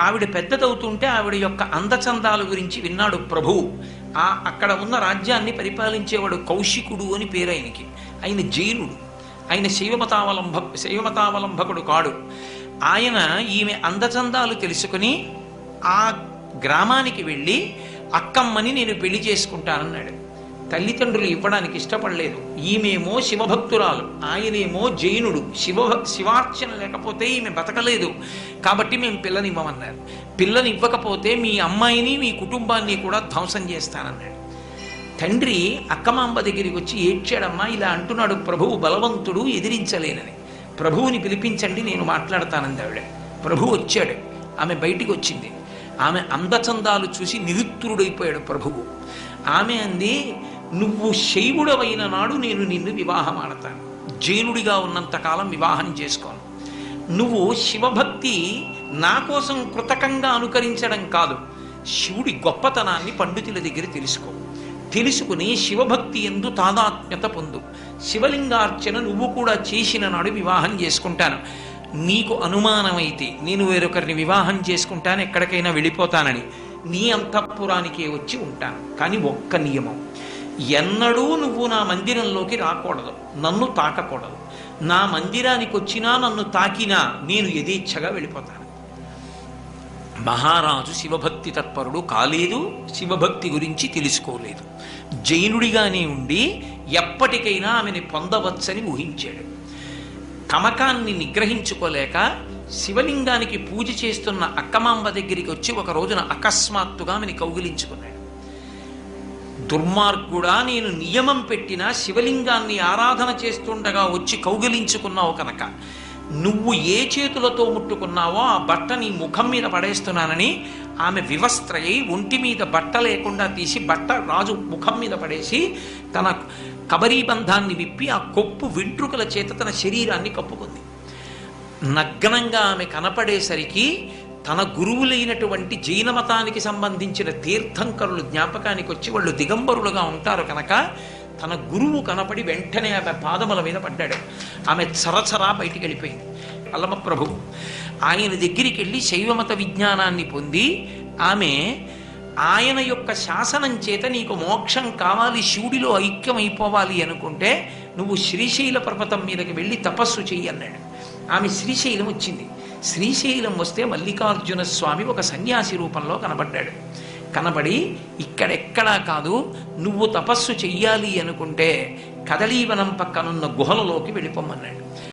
ఆవిడ పెద్దదవుతుంటే ఆవిడ యొక్క అందచందాల గురించి విన్నాడు ప్రభువు ఆ అక్కడ ఉన్న రాజ్యాన్ని పరిపాలించేవాడు కౌశికుడు అని పేరు ఆయనకి ఆయన జైనుడు. ఆయన శైవమతావలంబ శైవమతావలంబకుడు కాడు. ఆయన ఈమె అందచందాలు తెలుసుకుని ఆ గ్రామానికి వెళ్ళి అక్కమ్మని నేను పెళ్ళి చేసుకుంటానన్నాడు. తల్లిదండ్రులు ఇవ్వడానికి ఇష్టపడలేదు. ఈమెమో శివభక్తురాలు ఆయనేమో జైనుడు. శివ శివార్చన లేకపోతే ఈమె బతకలేదు. కాబట్టి మేము పిల్లనివ్వమన్నారు. పిల్లనివ్వకపోతే మీ అమ్మాయిని మీ కుటుంబాన్ని కూడా ధ్వంసం చేస్తానన్నాడు. తండ్రి అక్కమాంబ దగ్గరికి వచ్చి ఏడ్చాడమ్మా ఇలా అంటున్నాడు ప్రభువు బలవంతుడు ఎదిరించలేనని. ప్రభువుని పిలిపించండి నేను మాట్లాడతానంది ఆవిడ. ప్రభు వచ్చాడు. ఆమె బయటికి వచ్చింది. ఆమె అందచందాలు చూసి నిరుత్తురుడైపోయాడు ప్రభువు. ఆమె అంది నువ్వు శైవుడవైన నాడు నేను నిన్ను వివాహం ఆడతాను జైనుడిగా ఉన్నంతకాలం వివాహం చేసుకోను. నువ్వు శివభక్తి నా కోసం కృతకంగా అనుకరించడం కాదు. శివుడి గొప్పతనాన్ని పండితుల దగ్గర తెలుసుకో. తెలుసుకుని శివభక్తి ఎందు తాదాత్మ్యత పొందు. శివలింగార్చన నువ్వు కూడా చేసిన నాడు వివాహం చేసుకుంటాను. నీకు అనుమానమైతే నేను వేరొకరిని వివాహం చేసుకుంటాను ఎక్కడికైనా వెళ్ళిపోతానని. నీ అంతఃపురానికే వచ్చి ఉంటాను. కానీ ఒక్క నియమం. ఎన్నడూ నువ్వు నా మందిరంలోకి రాకూడదు. నన్ను తాకకూడదు. నా మందిరానికి వచ్చినా నన్ను తాకినా నేను యథేచ్ఛగా వెళ్ళిపోతాను. మహారాజు శివభక్తి తత్పరుడు కాలేదు శివభక్తి గురించి తెలుసుకోలేదు. జైనుడిగానే ఉండి ఎప్పటికైనా ఆమెని పొందవచ్చని ఊహించాడు. కమకాన్ని నిగ్రహించుకోలేక శివలింగానికి పూజ చేస్తున్న అక్కమాంబ దగ్గరికి వచ్చి ఒక రోజున అకస్మాత్తుగా ఆమెని కౌగిలించుకున్నాడు. దుర్మార్గుడా నేను నియమం పెట్టిన శివలింగాన్ని ఆరాధన చేస్తుండగా వచ్చి కౌగిలించుకున్నావు కనుక నువ్వు ఏ చేతులతో ముట్టుకున్నావో ఆ బట్ట నీ ముఖం మీద పడేస్తున్నానని ఆమె వివస్త్రయి ఒంటి మీద బట్ట లేకుండా తీసి బట్ట రాజు ముఖం మీద పడేసి తన కబరీబంధాన్ని విప్పి ఆ కొప్పు వెంట్రుకల చేత తన శరీరాన్ని కప్పుకుంది. నగ్నంగా ఆమె కనపడేసరికి తన గురువులైనటువంటి జైన మతానికి సంబంధించిన తీర్థంకరులు జ్ఞాపకానికి వచ్చి వాళ్ళు దిగంబరులుగా ఉంటారు కనుక తన గురువు కనపడి వెంటనే ఆమె పాదముల మీద పడ్డాడు. ఆమె చరచరా బయటికి వెళ్ళిపోయింది. అల్లమ ప్రభు ఆయన దగ్గరికి వెళ్ళి శైవమత విజ్ఞానాన్ని పొంది ఆమె ఆయన యొక్క శాసనం చేత నీకు మోక్షం కావాలి శివుడిలో ఐక్యమైపోవాలి అనుకుంటే నువ్వు శ్రీశైల పర్వతం మీదకి వెళ్ళి తపస్సు చెయ్యి అన్నాడు. ఆమె శ్రీశైలం వచ్చింది. శ్రీశైలం వస్తే మల్లికార్జున స్వామి ఒక సన్యాసి రూపంలో కనబడ్డాడు. కనబడి ఇక్కడెక్కడా కాదు నువ్వు తపస్సు చెయ్యాలి అనుకుంటే కదలీవనం పక్కనున్న గుహలలోకి వెళ్ళిపోమన్నాడు